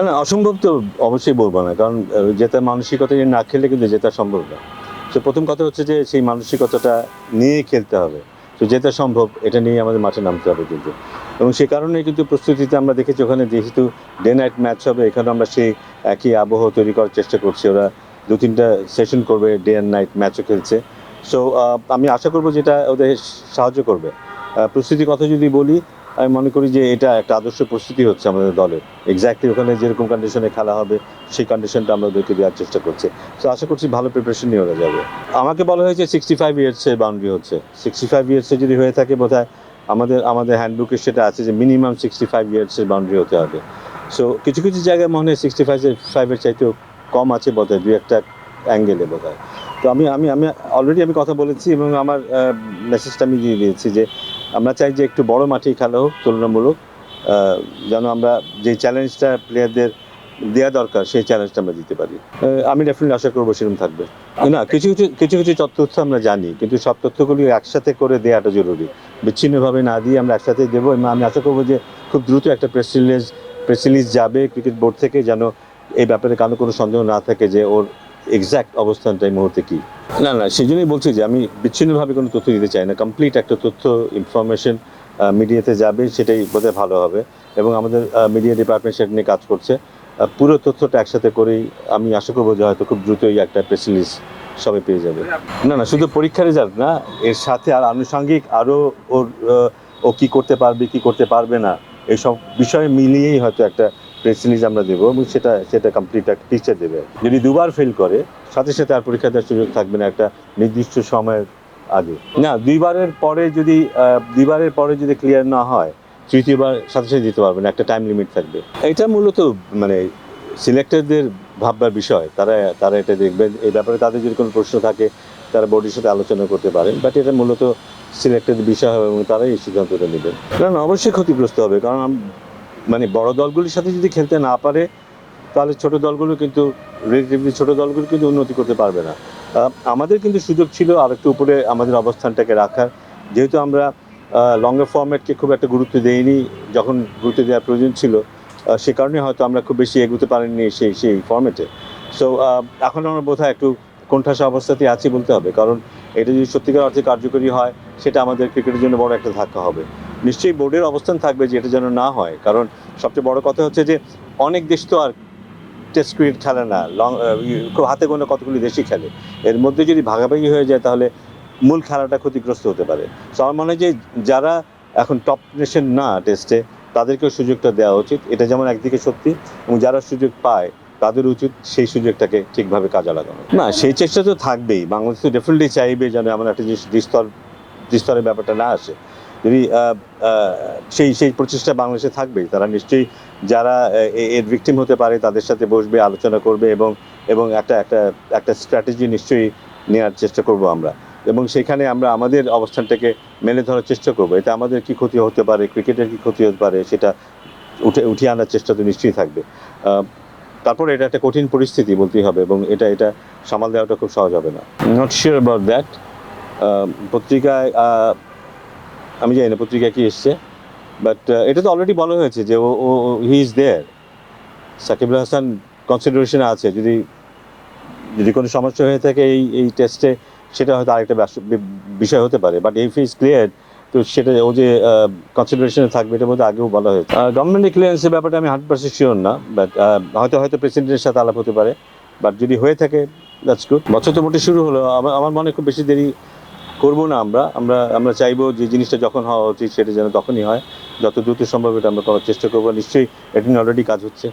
না না অসম্ভব তো অবশ্যই বলব না কারণ আহ, জেতা মানসিকতা না খেললে কিন্তু জেতা সম্ভব না। তো প্রথম কথা হচ্ছে যে সেই মানসিকতাটা নিয়ে খেলতে হবে। তো জেতা সম্ভব এটা নিয়ে আমাদের মাঠে নামতে হবে কিন্তু। এবং সে কারণে কিন্তু প্রস্তুতিতে আমরা দেখেছি ওখানে যেহেতু ডে নাইট ম্যাচ হবে এখানে আমরা সেই একই আবহ তৈরি করার চেষ্টা করছি। ওরা দু তিনটা সেশন করবে ডে অ্যান্ড নাইট ম্যাচও খেলছে। সো আমি আশা করব যেটা ওদের সাহায্য করবে। প্রস্তুতির কথা যদি বলি আমি মনে করি যে এটা একটা আদর্শ প্রস্তুতি হচ্ছে আমাদের দলের। এক্স্যাক্টলি ওখানে যেরকম কন্ডিশনে খেলা হবে, সেই কন্ডিশনটা আমরা ওদেরকে দেওয়ার চেষ্টা করছি। তো আশা করছি ভালো প্রিপারেশন নিয়ে ওরা যাবে। আমাকে বলা হয়েছে সিক্সটি ফাইভ ইয়ার্সের বাউন্ডারি হচ্ছে। সিক্সটি ফাইভ ইয়ার্সে যদি হয়ে থাকে বোধ আমাদের আমাদের হ্যান্ডবুকে সেটা আছে যে মিনিমাম সিক্সটি ফাইভ ইয়ার্সের বাউন্ডারি হতে হবে। সো কিছু কিছু জায়গায় মনে হয় সিক্সটি ফাইভ ফাইভের চাইতেও কম আছে বোধ হয় দুই একটা অ্যাঙ্গেলে বোধ হয় তো আমি আমি আমি অলরেডি আমি কথা বলেছি এবং আমার মেসেজটা আমি দিয়ে দিয়েছি যে আমরা চাই যে একটু বড় মাঠেই খেলা হোক তুলনামূলক যেন আমরা যে চ্যালেঞ্জটা প্লেয়ারদের দেওয়া দরকার সেই চ্যালেঞ্জটা আমরা দিতে পারি। আমি ডেফিনেটলি আশা করব সেরকম থাকবে। না কিছু কিছু কিছু কিছু তথ্য আমরা জানি কিন্তু সব তথ্যগুলি একসাথে করে দেওয়াটা জরুরি। বিচ্ছিন্নভাবে না দিয়ে আমরা একসাথে দেবো এবং আমি আশা করব যে খুব দ্রুত একটা প্রেস রিলিজ প্রেস রিলিজ যাবে ক্রিকেট বোর্ড থেকে যেন এই ব্যাপারে কারও কোনো সন্দেহ না থাকে যে ওর এক্স্যাক্ট অবস্থানটা এই মুহূর্তে কী? না না সেই জন্যই বলছি যে আমি বিচ্ছিন্নভাবে কোনো তথ্য দিতে চাই না। কমপ্লিট একটা তথ্য ইনফরমেশন মিডিয়াতে যাবে, সেটাই বোধহয় ভালো হবে। এবং আমাদের মিডিয়া ডিপার্টমেন্ট সেটা নিয়ে কাজ করছে। পুরো তথ্যটা একসাথে করেই আমি আশা করব যে হয়তো খুব দ্রুতই একটা প্রেস রিলিজ সবাই পেয়ে যাবে। না না, শুধু পরীক্ষার রেজাল্ট না, এর সাথে আর আনুষঙ্গিক আরও ওর ও কি করতে পারবে, কি করতে পারবে না এইসব বিষয় মিলিয়েই হয়তো একটা প্রেস রিলিজ আমরা দেবো এবং সেটা সেটা কমপ্লিট একটা টিচার দেবে। যদি দুবার ফেল করে, সাথে সাথে আর পরীক্ষা দেওয়ার সুযোগ থাকবে না একটা নির্দিষ্ট সময়ের আগে। না, দুইবারের পরে যদি দুইবারের পরে যদি ক্লিয়ার না হয়, তৃতীয়বার সাথে সাথে দিতে পারবে না, একটা টাইম লিমিট থাকবে। এটা মূলত মানে সিলেক্টরদের ভাববার বিষয়। তারা তারা এটা দেখবেন এই ব্যাপারে তাদের যদি কোনো প্রশ্ন থাকে, তারা বোর্ডের সাথে আলোচনা করতে পারেন। বাট এটা মূলত সিলেক্টেড বিষয় হবে এবং তারাই এই সিদ্ধান্তটা নেবেন না অবশ্যই ক্ষতিগ্রস্ত হবে। কারণ মানে বড় দলগুলির সাথে যদি খেলতে না পারে, তাহলে ছোট দলগুলো কিন্তু রিলেটিভলি ছোট দলগুলো কিন্তু উন্নতি করতে পারবে না। আমাদের কিন্তু সুযোগ ছিল আর একটু উপরে আমাদের অবস্থানটাকে রাখার। যেহেতু আমরা লঙ্গার ফর্ম্যাটকে খুব একটা গুরুত্ব দেইনি, যখন গুরুত্ব দেওয়ার প্রয়োজন ছিল সে কারণে হয়তো আমরা খুব বেশি এগোতে পারিনি সেই সেই ফর্ম্যাটে সো এখন আমরা বোধহয় একটু কোণঠাসা অবস্থাতেই আছি বলতে হবে, কারণ এটা যদি সত্যিকার অর্থে কার্যকরী হয়, সেটা আমাদের ক্রিকেটের জন্য বড় একটা ধাক্কা হবে। নিশ্চয়ই বোর্ডের অবস্থান থাকবে যে এটা যেন না হয়। কারণ সবচেয়ে বড় কথা হচ্ছে যে অনেক দেশ তো আর টেস্ট ক্রিকেট খেলে না। লং খুব হাতে গোনা কতগুলি দেশই খেলে। এর মধ্যে যদি ভাগাভাগি হয়ে যায় তাহলে মূল খেলাটা ক্ষতিগ্রস্ত হতে পারে। সো আমার মনে হয় যে যারা এখন টপ নেশন না টেস্টে তাদেরকেও সুযোগটা দেওয়া উচিত। এটা যেমন একদিকে সত্যি, এবং যারা সুযোগ পায়, তাদের উচিত সেই সুযোগটাকে ঠিকভাবে কাজে লাগানো। না, সেই চেষ্টা তো থাকবেই। বাংলাদেশ তো ডেফিনেটলি চাইবে যেন এমন একটা জিনিস দ্বিস্তর দ্বিস্তরের ব্যাপারটা না আসে। যদি সেই সেই প্রচেষ্টা বাংলাদেশে থাকবেই তারা নিশ্চয়ই যারা এর ভিকটিম হতে পারে তাদের সাথে বসবে আলোচনা করবে এবং এবং একটা একটা একটা স্ট্র্যাটেজি নিশ্চয়ই নেওয়ার চেষ্টা করব আমরা। এবং সেখানে আমরা আমাদের অবস্থানটাকে মেনে ধরার চেষ্টা করব। এতে আমাদের কি ক্ষতি হতে পারে ক্রিকেটের কি ক্ষতি হতে পারে সেটা উঠে উঠিয়ে আনার চেষ্টা তো নিশ্চয়ই থাকবে। তারপরে এটা একটা কঠিন পরিস্থিতি বলতেই হবে এবং এটা এটা সামাল দেওয়াটা খুব সহজ হবে না। নট শিওর অ্যাবাউট দ্যাট পত্রিকায় আমি জানি না পত্রিকায় কি এসছে বাট এটা তো অলরেডি বলা হয়েছে যে ও he is there Shakibul Hasan কনসিডারেশনে আছে যদি যদি কোনো সমস্যা হয়ে থাকে এই এই টেস্টে সেটা হয়তো আরেকটা বিষয় হতে পারে বাট ইফ ইজ ক্লিয়ার তো সেটা ও যে কনসিডারেশনে থাকবে এটার মধ্যে আগেও বলা হয়েছে। গভর্নমেন্টের ক্লিয়ারেন্সের ব্যাপারটা আমি হান্ড্রেড পার্সেন্ট শিওর না বাট হয়তো হয়তো প্রেসিডেন্টের সাথে আলাপ হতে পারে বাট যদি হয়ে থাকে দ্যাটস গুড বছর তো মোটে শুরু হলো আমার আমার মনে হয় খুব বেশি দেরি করব না আমরা। আমরা আমরা চাইব যে জিনিসটা যখন হওয়া উচিত সেটা যেন তখনই হয়। যত দ্রুত সম্ভব এটা আমরা করার চেষ্টা করব। নিশ্চয়ই এটা নিয়ে অলরেডি কাজ হচ্ছে।